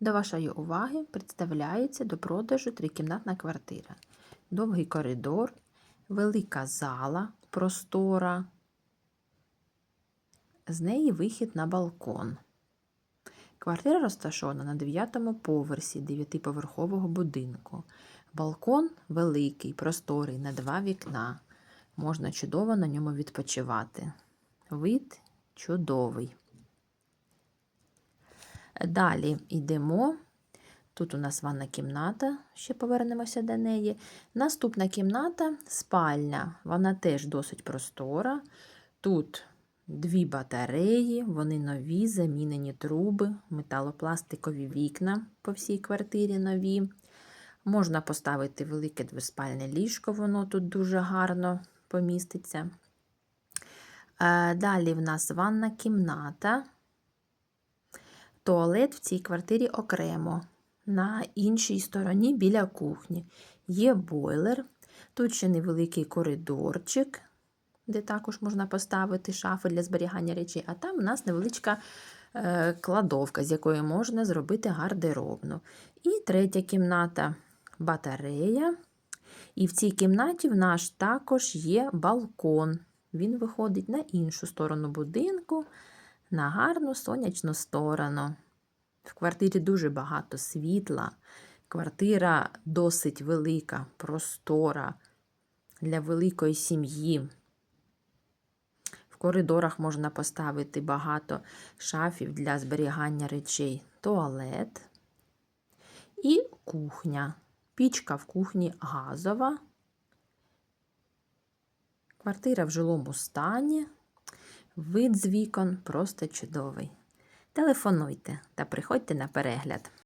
До вашої уваги представляється до продажу трикімнатна квартира. Довгий коридор, велика зала, простора. З неї вихід на балкон. Квартира розташована на 9 поверсі 9-поверхового будинку. Балкон великий, просторий, на два вікна. Можна чудово на ньому відпочивати. Вид чудовий. Далі йдемо. Тут у нас ванна кімната, ще повернемося до неї. Наступна кімната спальня. Вона теж досить простора. Тут дві батареї, вони нові, замінені труби, металопластикові вікна по всій квартирі нові. Можна поставити велике двоспальне ліжко, воно тут дуже гарно поміститься. Е, Далі в нас ванна кімната. Туалет в цій квартирі окремо. На іншій стороні біля кухні є бойлер. Тут ще невеликий коридорчик, де також можна поставити шафи для зберігання речей, а там у нас невеличка е, кладовка, з якої можна зробити гардеробну. І третя кімната батарея. І в цій кімнаті в нас також є балкон. Він виходить на іншу сторону будинку, на гарну сонячну сторону. В квартирі дуже багато світла. Квартира досить велика, простора для великої сім'ї. В коридорах можна поставити багато шафів для зберігання речей, туалет і кухня. Пічка в кухні газова. Квартира в жилому стані. Вид з вікон просто чудовий. Телефонуйте та приходьте на перегляд.